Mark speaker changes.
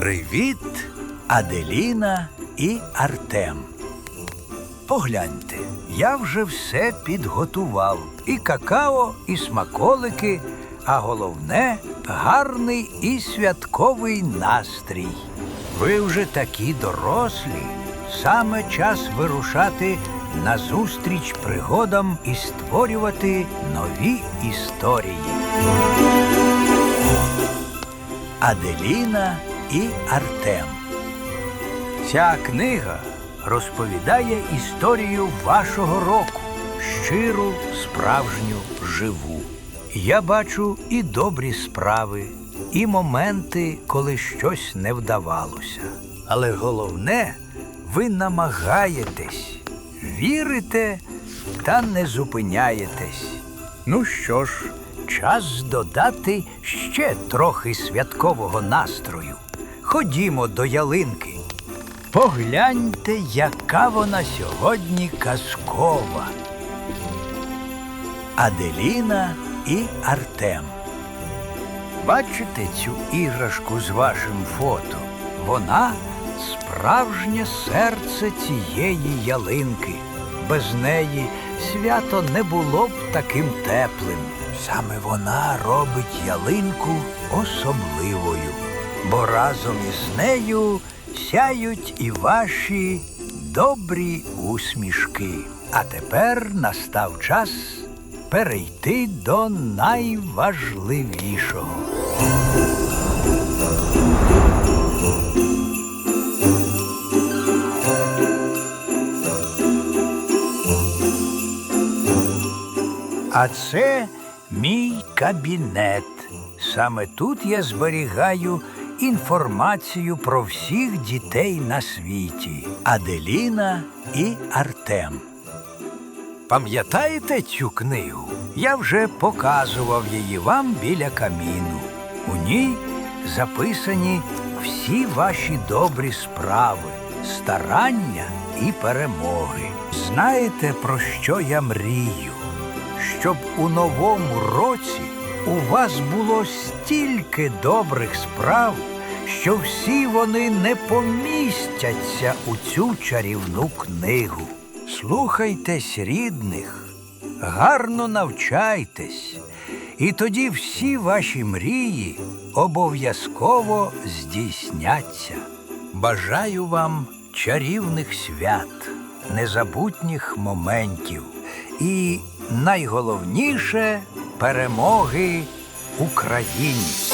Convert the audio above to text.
Speaker 1: Привіт, Аделіна і Артем. Погляньте, я вже все підготував. І какао, і смаколики, а головне гарний і святковий настрій. Ви вже такі дорослі. Саме час вирушати назустріч пригодам і створювати нові історії. Аделіна і Артем. Ця книга розповідає історію вашого року, щиру, справжню, живу. Я бачу і добрі справи, і моменти, коли щось не вдавалося. Але головне, ви намагаєтесь, вірите та не зупиняєтесь. Ну що ж, час додати ще трохи святкового настрою. Ходімо до ялинки. Погляньте, яка вона сьогодні казкова. Аделіна і Артем. Бачите цю іграшку з вашим фото? Вона справжнє серце цієї ялинки. Без неї свято не було б таким теплим. Саме вона робить ялинку особливою, бо разом із нею сяють і ваші добрі усмішки. А тепер настав час перейти до найважливішого. А це мій кабінет. Саме тут я зберігаю інформацію про всіх дітей на світі Аделіна і Артем. Пам'ятаєте цю книгу? Я вже показував її вам біля каміну. У ній записані всі ваші добрі справи, старання і перемоги. Знаєте, про що я мрію? Щоб у новому році у вас було стільки добрих справ, що всі вони не помістяться у цю чарівну книгу. Слухайтесь рідних, гарно навчайтесь, і тоді всі ваші мрії обов'язково здійсняться. Бажаю вам чарівних свят, незабутніх моментів і найголовніше перемоги Україні.